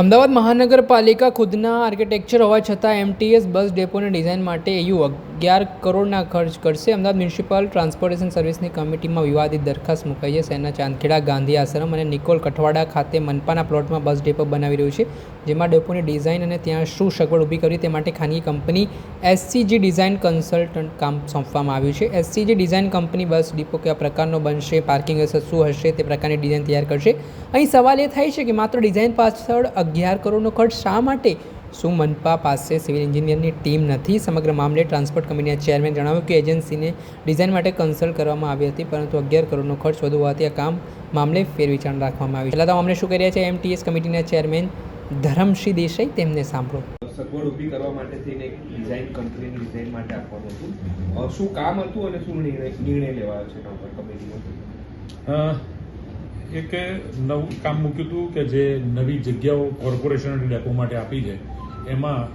અમદાવાદ મહાનગરપાલિકા ખુદના આર્કિટેક્ચર હોવા છતાં એમટીએસ બસ ડેપોની ડિઝાઇન માટે EU અગિયાર કરોડના ખર્ચ કરશે. અમદાવાદ મ્યુનિસિપલ ટ્રાન્સપોર્ટેશન સર્વિસની કમિટીમાં વિવાદિત દરખાસ્ત મુકાઈ છે. શહેરના ચાંદખેડા, ગાંધી આશ્રમ અને નિકોલ કઠવાડા ખાતે મનપાના પ્લોટમાં બસ ડેપો બનાવી રહ્યું છે, જેમાં ડેપોની ડિઝાઇન અને ત્યાં શું સગવડ ઊભી કરવી તે માટે ખાનગી કંપની એસસીજી ડિઝાઇન કન્સલ્ટન્ટ કામ સોંપવામાં આવ્યું છે. SCG design company bus depot કયા પ્રકારનો બનશે, પાર્કિંગ વ્યવસ્થા શું હશે તે પ્રકારની ડિઝાઇન તૈયાર કરશે. અહીં સવાલ એ થાય છે કે માત્ર ડિઝાઇન પાછળ અગિયાર કરોડનો ખર્ચ શા માટે? શું મનપા પાસે સિવિલ એન્જિનિયરની ટીમ નથી? સમગ્ર મામલે ટ્રાન્સપોર્ટ કંપનીના ચેરમેન જણાવ્યું કે એજન્સીને ડિઝાઇન માટે કન્સલ્ટ કરવામાં આવી હતી પરંતુ અગિયાર કરોડનો ખર્ચ વધુ હોવાથી આ કામ મામલે ફેરવિચારણા રાખવામાં આવી છે. પહેલાં તો મામલે શું કરી રહ્યા છે? એમટીએસ કમિટીના ચેરમેન ધરમસિંહ દેસાઈ તેમને સાંભળો. સગવડ ઊભી કરવા માટે થઈને એક ડિઝાઇન કંપનીની ડિઝાઇન માટે આપવાનું હતું. શું કામ હતું અને શું નિર્ણય નિર્ણય લેવાયો છે એના ઉપર કમિટીનો અ, એક નવું કામ મૂક્યું હતું કે જે નવી જગ્યાઓ કોર્પોરેશન ડેપો માટે આપી છે, એમાં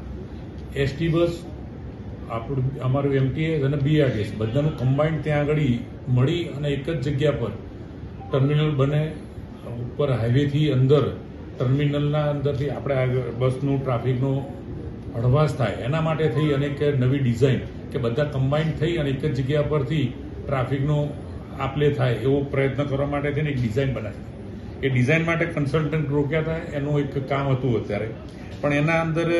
એસટી બસ, આપણું, અમારું એમટીએસ અને બીઆરટીએસ બધાનું કમ્બાઇન્ડ ત્યાં આગળ મળી અને એક જ જગ્યા પર ટર્મિનલ બને, ઉપર હાઈવેથી અંદર ટર્મિનલના અંદરથી આપણે બસનું ટ્રાફિકનો હળવાશ થાય. એના માટે થઈ અને એક નવી ડિઝાઇન કે બધા કમ્બાઇન્ડ થઈ અને એક જ જગ્યા પરથી ટ્રાફિકનો આપલે થાય એવો પ્રયત્ન કરવા માટે થઈને એક ડિઝાઇન બનાવી. એ ડિઝાઇન માટે કન્સલ્ટન્ટ રોક્યા હતા, એનું એક કામ હતું અત્યારે. પણ એના અંદર,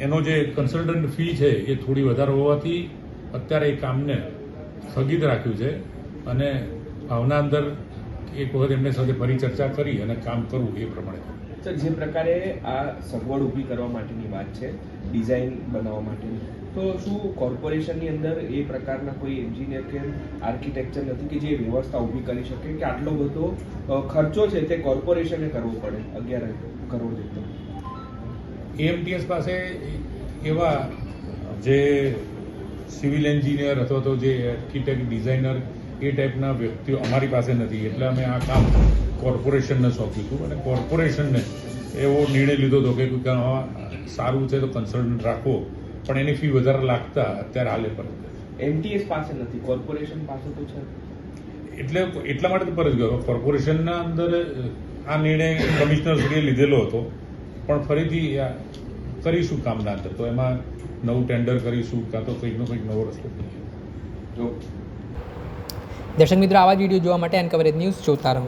એનો જે કન્સલ્ટન્ટ ફી છે એ થોડી વધારે હોવાથી અત્યારે એ કામને સ્થગિત રાખ્યું છે અને ભાવના અંદર એક વખત એમની સાથે ફરી કરી અને કામ કરવું એ પ્રમાણે. સર, જે પ્રકારે આ સગવડ ઊભી કરવા માટેની વાત છે ડિઝાઇન બનાવવા માટેની. તો શું કોર્પોરેશનની અંદર એ પ્રકારના કોઈ એન્જિનિયર કે આર્કિટેક્ચર નથી કે જે વ્યવસ્થા ઊભી કરી શકે કે આટલો બધો ખર્ચો છે તે કોર્પોરેશને કરવો પડે, અગિયાર કરોડ જેટલો? એએમટીએસ પાસે એવા જે સિવિલ એન્જિનિયર અથવા તો જે આર્કિટેક્ટ ડિઝાઇનર એ ટાઈપના વ્યક્તિઓ અમારી પાસે નથી. એટલે અમે આ કામ કોર્પોરેશનને સોંપ્યું હતું અને કોર્પોરેશનને એવો નિર્ણય લીધો હતો કે સારું છે તો કન્સલ્ટન્ટ રાખો. પણ એની ફી વધારે લાગતા અત્યારે હાલે પર એમટીએસ પાસે નથી કોર્પોરેશન પાસે તો છે. એટલે એટલા માટે તો પરત ગયો. કોર્પોરેશનના અંદર આ નિર્ણય કમિશનરશ્રીએ લીધેલો હતો. પણ ફરીથી કરીશું કામના અંદર. તો એમાં નવું ટેન્ડર કરીશું કાં તો કંઈકનો કંઈક નવો રસ્તો કરીશું. જો. દર્શક મિત્રો આવા જ વીડિયો જોવા માટે એન કવરેજ ન્યૂઝ જોતા રહો.